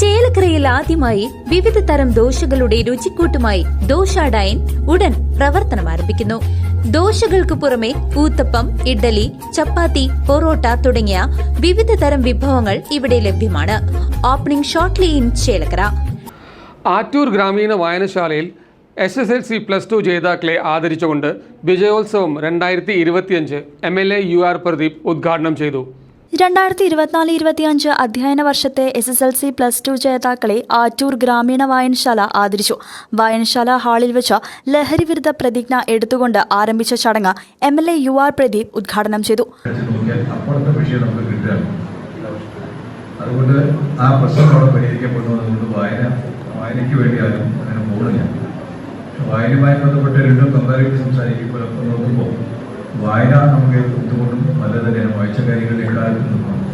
ചേലക്കരയിൽ ആദ്യമായി വിവിധ തരം ദോശകളുടെ രുചിക്കൂട്ടുമായി ദോശ ഡൈൻ ഉടൻ പ്രവർത്തനം ആരംഭിക്കുന്നു. ദോശകൾക്ക് പുറമെ ഊത്തപ്പം ഇഡ്ഡലി ചപ്പാത്തി പൊറോട്ട തുടങ്ങിയ വിവിധ തരം വിഭവങ്ങൾ ഇവിടെ ലഭ്യമാണ്. Opening shortly in Chelakkara. Attoor ഗ്രാമീണ വായനശാലയിൽ S S L C plus two ജേതാക്കളെ ആദരിച്ചുകൊണ്ട് വിജയോത്സവം രണ്ടായിരത്തി ഇരുപത്തിയഞ്ച് M L A U R Pradeep ഉദ്ഘാടനം ചെയ്തു. രണ്ടായിരത്തി ഇരുപത്തിനാല് ഇരുപത്തിയഞ്ച് അധ്യയന വർഷത്തെ S S L C plus two ജേതാക്കളെ Attoor ഗ്രാമീണ വായനശാല ആദരിച്ചു. വായനശാല ഹാളിൽ വെച്ച് ലഹരി വിരുദ്ധ പ്രതിജ്ഞ എടുത്തുകൊണ്ട് ആരംഭിച്ച ചടങ്ങ് M L A U R Pradeep ഉദ്ഘാടനം ചെയ്തു. വായനയ്ക്ക് വേണ്ടി ആരും അങ്ങനെ വായനയുമായി ബന്ധപ്പെട്ട് രണ്ടും സംസാരിക്കുമ്പോൾ നോക്കുമ്പോൾ വായന നമുക്ക് എന്തുകൊണ്ടും നല്ല തന്നെയാണ്. വായിച്ച കാര്യങ്ങളിൽ എക്കാലത്തും നിൽക്കണം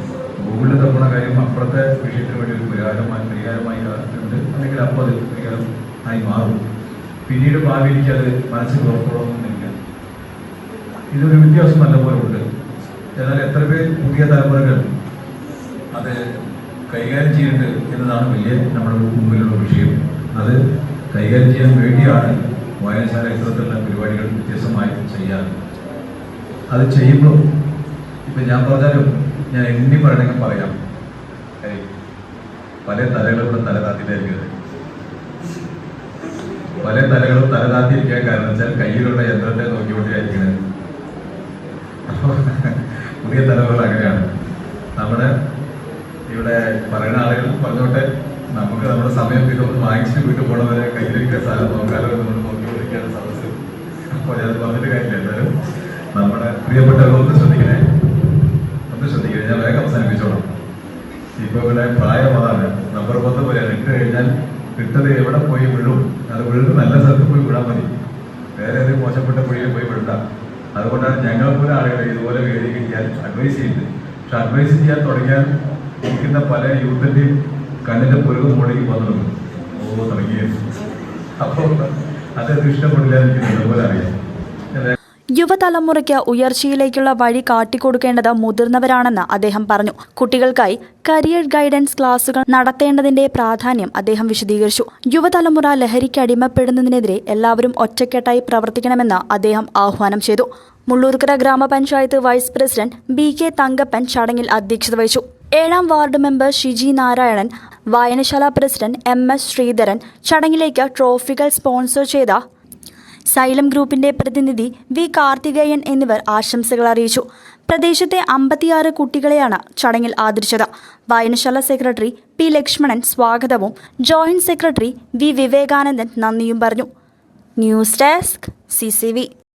ഗൂഗിളിൽ തപ്പുന്ന കാര്യം അപ്പുറത്തെ വിഷയത്തിന് വേണ്ടി ഒരു പരിഹാരമായി പരിഹാരമായി കാലത്തുണ്ട് അല്ലെങ്കിൽ അപ്പോൾ അത് പരിഹാരം ആയി മാറും. പിന്നീട് ഭാവിയിലേക്ക് അത് മനസ്സിൽ ഉറപ്പുള്ളതൊന്നുമില്ല ഇതൊരു വ്യത്യാസം നല്ലപോലെ ഉണ്ട്. എന്നാൽ എത്ര പേർ പുതിയ തലമുറകൾ അത് കൈകാര്യം ചെയ്യുന്നുണ്ട് എന്നതാണ് വലിയ നമ്മുടെ മുമ്പിലുള്ള വിഷയം. അത് കൈകാര്യം ചെയ്യാൻ വേണ്ടിയാണ് വായനശാല ഇത്തരത്തിലുള്ള പരിപാടികൾ വ്യത്യസ്തമായി ചെയ്യാറ്. അത് ചെയ്യുമ്പോൾ ഇപ്പം ഞാൻ പറഞ്ഞാലും ഞാൻ എണ്ണി പറയണമെങ്കിൽ പറയാം. പല തലകളും തല താത്തിട്ടായിരിക്കുന്നത് പല തലകളും തല താത്തിയിരിക്കാൻ കാരണം വെച്ചാൽ കയ്യിലുള്ള യന്ത്രത്തെ നോക്കിക്കൊണ്ടിരിക്കുന്നത് പുതിയ തലവുകൾ അങ്ങനെയാണ്. നമ്മുടെ ഇവിടെ പറയുന്ന ആളുകൾ പറഞ്ഞോട്ടെ നമുക്ക് നമ്മുടെ സമയം ഇതൊന്ന് വാങ്ങിച്ചിട്ട് വീട്ടിൽ പോകണവരെ കയ്യിലിരിക്കുന്ന സ്ഥലം നോക്കാലോ നമ്മൾ നോക്കിക്കൊണ്ടിരിക്കുകയാണ് സദസ്സ് അപ്പോൾ ഞാൻ പറഞ്ഞിട്ട് നമ്മുടെ പ്രിയപ്പെട്ടവരൊന്ന് ശ്രദ്ധിക്കണേ? ഒന്ന് ശ്രദ്ധിക്കണേ ഞാൻ വേഗം അവസാനിപ്പിച്ചോളാം. ഇപ്പൊ ഇവിടെ പ്രായം അതാണ്. നമ്പർ പത്ത് പോലെയാണ് ഇട്ട് കഴിഞ്ഞാൽ ഇട്ടത് എവിടെ പോയി വിഴും അത് വീഴുന്ന നല്ല സ്ഥലത്ത് പോയി വിടാൻ മതി. വേറെ ഏതെങ്കിലും മോശപ്പെട്ട പുഴയിൽ പോയി വിടണ്ട. അതുകൊണ്ടാണ് ഞങ്ങൾ പോലെ ആളുകളെ ഇതുപോലെ വേദി കിട്ടിയാൽ അഡ്വൈസ് ചെയ്യുന്നത്. പക്ഷെ അഡ്വൈസ് ചെയ്യാൻ തുടങ്ങിയാൽ ഇരിക്കുന്ന പല യൂത്തിന്റെയും കണ്ണിന്റെ പുരുക മുകളിലേക്ക് വന്നു ഓ തുടങ്ങിയത് അപ്പോൾ അത് ഇഷ്ടപ്പെടില്ല എനിക്ക് നല്ലപോലെ അറിയാം. യുവതലമുറയ്ക്ക് ഉയർച്ചയിലേക്കുള്ള വഴി കാട്ടിക്കൊടുക്കേണ്ടത് മുതിർന്നവരാണെന്ന് അദ്ദേഹം പറഞ്ഞു. കുട്ടികൾക്കായി കരിയർ ഗൈഡൻസ് ക്ലാസുകൾ നടത്തേണ്ടതിന്റെ പ്രാധാന്യം അദ്ദേഹം വിശദീകരിച്ചു. യുവതലമുറ ലഹരിക്ക് അടിമപ്പെടുന്നതിനെതിരെ എല്ലാവരും ഒറ്റക്കെട്ടായി പ്രവർത്തിക്കണമെന്ന് അദ്ദേഹം ആഹ്വാനം ചെയ്തു. മുള്ളൂർക്കര ഗ്രാമപഞ്ചായത്ത് vice president B K Thankappan ചടങ്ങിൽ അധ്യക്ഷത വഹിച്ചു. ഏഴാം വാർഡ് മെമ്പർ ഷിജി നാരായണൻ വായനശാല പ്രസിഡന്റ് എം എസ് ശ്രീധരൻ ചടങ്ങിലേക്ക് ട്രോഫികൾ സ്പോൺസർ ചെയ്ത സൈലം ഗ്രൂപ്പിന്റെ പ്രതിനിധി വി കാർത്തികേയൻ എന്നിവർ ആശംസകൾ അറിയിച്ചു. പ്രദേശത്തെ അമ്പത്തിയാറ് കുട്ടികളെയാണ് ചടങ്ങിൽ ആദരിച്ചത്. വായനശാല സെക്രട്ടറി പി ലക്ഷ്മണൻ സ്വാഗതവും ജോയിന്റ് സെക്രട്ടറി വി വിവേകാനന്ദൻ നന്ദിയും പറഞ്ഞു. News desk C